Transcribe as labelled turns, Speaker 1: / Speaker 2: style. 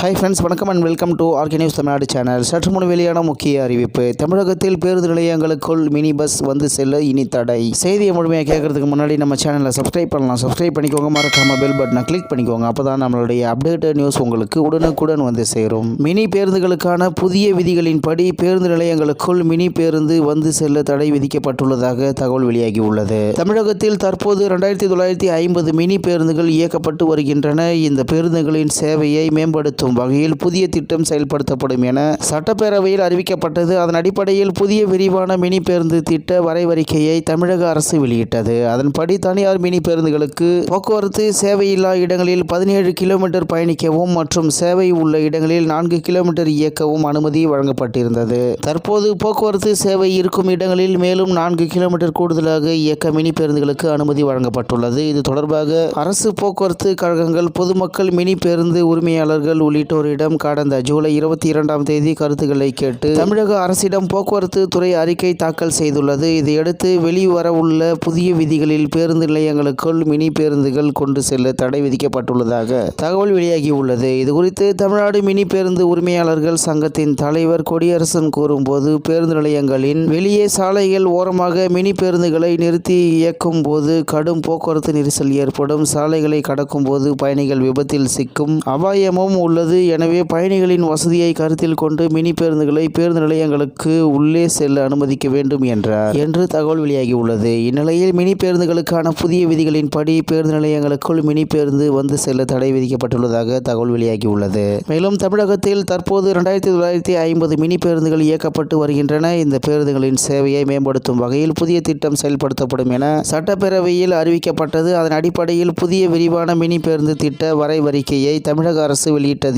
Speaker 1: Hi friends வணக்கம் and welcome to RK news Tamil Nadu channel சற்று முன் வெளியான முக்கிய அறிவிப்பு. தமிழகத்தில் பேருந்து நிலையங்களுக்குள் மினி பஸ் வந்து செல்ல இனி தடை. செய்தியை முழுமையாக கேட்கறதுக்கு முன்னாடி நம்ம சேனலை சப்ஸ்கிரைப் பண்ணலாம். சப்ஸ்கிரைப் பண்ணிக்கோங்க மறக்காம பெல் பட்டனை கிளிக் பண்ணிக்கோங்க. அப்போ தான் நம்மளுடைய அப்டேட்டட் நியூஸ் உங்களுக்கு உடனுக்குடன் வந்து சேரும். மினி பேருந்துகளுக்கான புதிய விதிகளின்படி பேருந்து நிலையங்களுக்குள் மினி பேருந்து வந்து செல்ல தடை விதிக்கப்பட்டுள்ளதாக தகவல் வெளியாகி உள்ளது. தமிழகத்தில் தற்போது ரெண்டாயிரத்தி தொள்ளாயிரத்தி ஐம்பது மினி பேருந்துகள் இயக்கப்பட்டு வருகின்றன. இந்த பேருந்துகளின் சேவையை மேம்படுத்தும் வகையில் புதிய திட்டம் செயல்படுத்தப்படும் என சட்டப்பேரவையில் அறிவிக்கப்பட்டது. அதன் அடிப்படையில் புதிய விரிவான மினி பேருந்து திட்ட வரைவறிக்கையை தமிழக அரசு வெளியிட்டது. அதன்படி தனியார் மினி பேருந்துகளுக்கு போக்குவரத்து சேவையில்லா இடங்களில் பதினேழு கிலோமீட்டர் பயணிக்கவும் மற்றும் சேவை உள்ள இடங்களில் நான்கு கிலோமீட்டர் இயக்கவும் அனுமதி வழங்கப்பட்டிருந்தது. தற்போது போக்குவரத்து சேவை இருக்கும் இடங்களில் மேலும் நான்கு கிலோமீட்டர் கூடுதலாக இயக்க மினி பேருந்துகளுக்கு அனுமதி வழங்கப்பட்டுள்ளது. இது தொடர்பாக அரசு போக்குவரத்து கழகங்கள் பொதுமக்கள் மினி பேருந்து உரிமையாளர்கள் உள்ளிட்டோரிடம் கடந்த ஜூலை இருபத்தி இரண்டாம் தேதி கருத்துக்களை கேட்டு தமிழக அரசிடம் போக்குவரத்து துறை அறிக்கை தாக்கல் செய்துள்ளது. இதையடுத்து வெளிவரவுள்ள புதிய விதிகளில் பேருந்து நிலையங்களுக்குள் மினி பேருந்துகள் கொண்டு செல்ல தடை விதிக்கப்பட்டுள்ளதாக தகவல் வெளியாகியுள்ளது. இதுகுறித்து தமிழ்நாடு மினி பேருந்து உரிமையாளர்கள் சங்கத்தின் தலைவர் கொடியரசன் கூறும்போது பேருந்து நிலையங்களின் வெளியே சாலைகள் ஓரமாக மினி பேருந்துகளை நிறுத்தி இயக்கும் போது கடும் போக்குவரத்து நெரிசல் ஏற்படும். சாலைகளை கடக்கும் போது பயணிகள் விபத்தில் சிக்கும் அபாயமும் உள்ளது. எனவே பயணிகளின் வசதியை கருத்தில் கொண்டு மினி பேருந்துகளை பேருந்து நிலையங்களுக்கு உள்ளே செல்ல அனுமதிக்க வேண்டும் என்றார். என்று தகவல் வெளியாகியுள்ளது. இந்நிலையில் மினி பேருந்துகளுக்கான புதிய விதிகளின்படி பேருந்து நிலையங்களுக்குள் மினி பேருந்து வந்து செல்ல தடை விதிக்கப்பட்டுள்ளதாக தகவல் வெளியாகியுள்ளது. மேலும் தமிழகத்தில் தற்போது இரண்டாயிரத்தி தொள்ளாயிரத்தி ஐம்பது மினி பேருந்துகள் இயக்கப்பட்டு வருகின்றன. இந்த பேருந்துகளின் சேவையை மேம்படுத்தும் வகையில் புதிய திட்டம் செயல்படுத்தப்படும் என சட்டப்பேரவையில் அறிவிக்கப்பட்டது. அதன் அடிப்படையில் புதிய விரிவான மினி பேருந்து திட்ட வரைவறிக்கையை தமிழக அரசு வெளியிட்டது